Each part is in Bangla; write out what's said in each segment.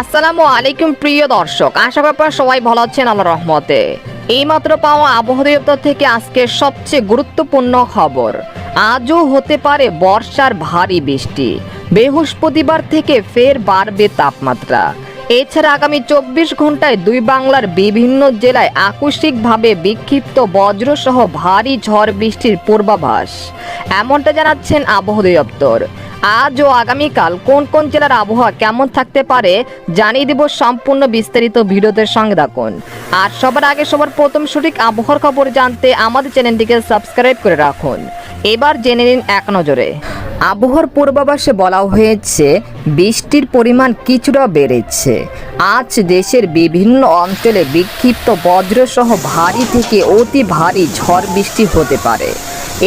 আসসালামু আলাইকুম প্রিয় দর্শক, আশা করি আপনারা সবাই ভালো আছেন আল্লাহ রহমতে। এইমাত্র পাওয়া আবহাওয়া দপ্তর থেকে আজকের সবচেয়ে গুরুত্বপূর্ণ খবর। আজও হতে পারে বর্ষার ভারী বৃষ্টি। বৃহস্পতিবার থেকে ফের বাড়বে তাপমাত্রা। এছাড়া আগামী চব্বিশ ঘন্টায় দুই বাংলার বিভিন্ন জেলায় আকস্মিকভাবে বিক্ষিপ্ত বজ্রসহ ভারী ঝড় বৃষ্টির পূর্বাভাস। এমনটা জানাচ্ছেন আবহাওয়া দপ্তর। আজ ও আগামীকাল কোন কোন জেলার আবহাওয়া কেমন থাকতে পারে জানিয়ে দিব সম্পূর্ণ বিস্তারিত ভিডিওদের সঙ্গে থাকুন। আর সবার আগে সবার প্রথম সঠিক আবহাওয়ার খবর জানতে আমাদের চ্যানেলটিকে সাবস্ক্রাইব করে রাখুন। এবার জেনে নিন এক নজরে। আবহাওয়ার পূর্বাভাসে বলা হয়েছে, বৃষ্টির পরিমাণ কিছুটা বেড়েছে। আজ দেশের বিভিন্ন অঞ্চলে বিক্ষিপ্ত বজ্রসহ ভারী থেকে অতি ভারী ঝড় বৃষ্টি হতে পারে।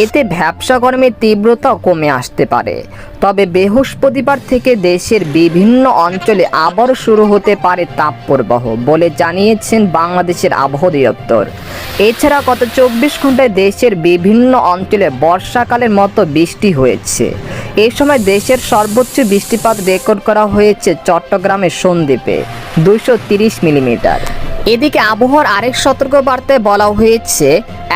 এতে ভ্যাবসা গরমের তীব্রতাও কমে আসতে পারে। তবে বৃহস্পতিবার থেকে দেশের বিভিন্ন অঞ্চলে আবার শুরু হতে পারে তাপপ্রবাহ, বলে জানিয়েছেন বাংলাদেশের আবহাওয়া দপ্তর এছাড়া গত চব্বিশ ঘন্টায় দেশের বিভিন্ন অঞ্চলে বর্ষাকালের মতো বৃষ্টি হয়েছে। এ সময় দেশের সর্বোচ্চ বৃষ্টিপাত রেকর্ড করা হয়েছে চট্টগ্রামের সন্দ্বীপে দুশো মিলিমিটার। এদিকে আবহাওয়ার আরেক সতর্ক সতর্কবার্তায় বলা হয়েছে,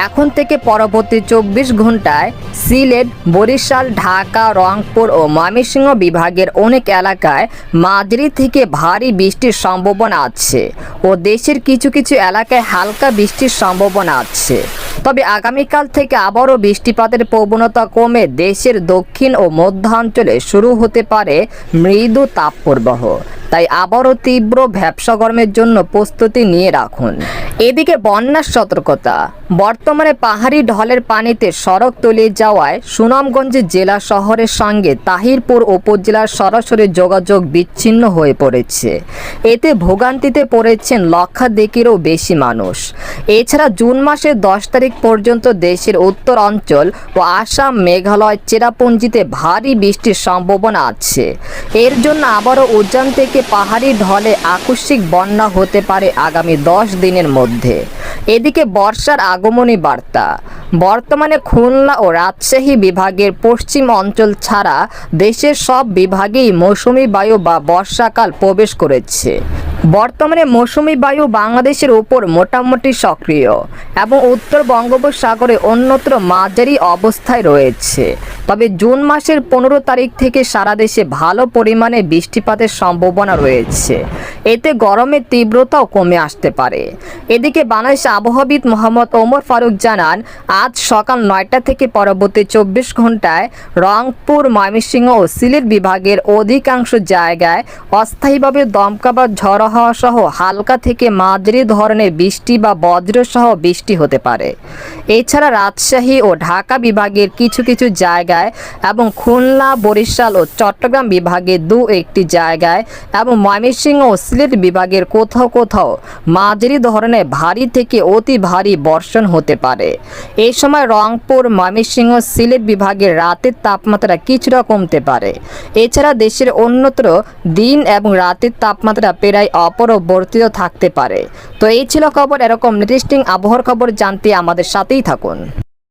এখন থেকে পরবর্তী চব্বিশ ঘন্টায় সিলেট, বরিশাল, ঢাকা, রংপুর ও ময়মনসিংহ বিভাগের অনেক এলাকায় মাঝারি থেকে ভারী বৃষ্টির সম্ভাবনা আছে ও দেশের কিছু কিছু এলাকায় হালকা বৃষ্টির সম্ভাবনা আছে। তবে আগামীকাল থেকে আবারও বৃষ্টিপাতের প্রবণতা কমে দেশের দক্ষিণ ও মধ্যাঞ্চলে শুরু হতে পারে মৃদু তাপপ্রবাহ। তাই আবারও তীব্র ভ্যাবসা গরমের জন্য প্রস্তুতি নিয়ে রাখুন। এদিকে বন্যার সতর্কতা। বর্তমানে পাহাড়ি ঢলের পানিতে সড়ক তলিয়ে যাওয়ায় সুনামগঞ্জ জেলা শহরের সঙ্গে তাহিরপুর উপজেলার সরাসরি যোগাযোগ বিচ্ছিন্ন হয়ে পড়েছে। এতে ভোগান্তিতে পড়েছেন লক্ষাধিকেরও বেশি মানুষ। এছাড়া জুন মাসের দশ তারিখ পর্যন্ত দেশের উত্তর অঞ্চল ও আসাম, মেঘালয়, চেরাপুঞ্জিতে ভারী বৃষ্টির সম্ভাবনা আছে। এর জন্য আবারও উদ্যান থেকে পাহাড়ি ঢলে আকস্মিক বন্যা হতে পারে আগামী দশ দিনের মধ্যে। এদিকে বর্ষার আগমনী বার্তা। বর্তমানে খুলনা ও রাজশাহী বিভাগের পশ্চিম অঞ্চল ছাড়া দেশের সব বিভাগেই মৌসুমি বায়ু বা বর্ষাকাল প্রবেশ করেছে। বর্তমানে মৌসুমি বায়ু বাংলাদেশের উপর মোটামুটি সক্রিয় এবং উত্তর বঙ্গোপসাগরে অন্যত্র মাঝারি অবস্থায় রয়েছে। তবে জুন মাসের পনেরো তারিখ থেকে সারা দেশে ভালো পরিমাণে বৃষ্টিপাতের সম্ভাবনা রয়েছে। এতে গরমের তীব্রতাও কমে আসতে পারে। এদিকে বাংলাদেশ আবহাওয়াবিদ মোহাম্মদ ওমর ফারুক জানান, আজ সকাল নয়টা থেকে পরবর্তী চব্বিশ ঘন্টায় রংপুর, ময়মনসিংহ ও সিলেট বিভাগের অধিকাংশ জায়গায় অস্থায়ীভাবে দমকা বা ঝড় হওয়া সহ হালকা থেকে মাঝারি ধরনের বৃষ্টি বা বজ্রসহ বৃষ্টি হতে পারে। এছাড়া রাজশাহী ও ঢাকা বিভাগের কিছু কিছু জায়গায় এবং খুলনা, বরিশাল ও চট্টগ্রাম বিভাগের দু একটি জায়গায় এবং ময়মনসিংহ ও সিলেট বিভাগের কোথাও কোথাও মাঝারি ধরনের ভারী থেকে অতি ভারী বর্ষণ হতে পারে। এই সময় রংপুর, ময়মনসিংহ সিলেট বিভাগের রাতের তাপমাত্রা কিছুটা কমতে পারে। এছাড়া দেশের অন্যত্র দিন এবং রাতের তাপমাত্রা প্রায় অপরবর্তিত থাকতে পারে। তো এই ছিল খবর, এরকম নির্দিষ্ট আবহাওয়ার খবর জানতে আমাদের সাথেই থাকুন।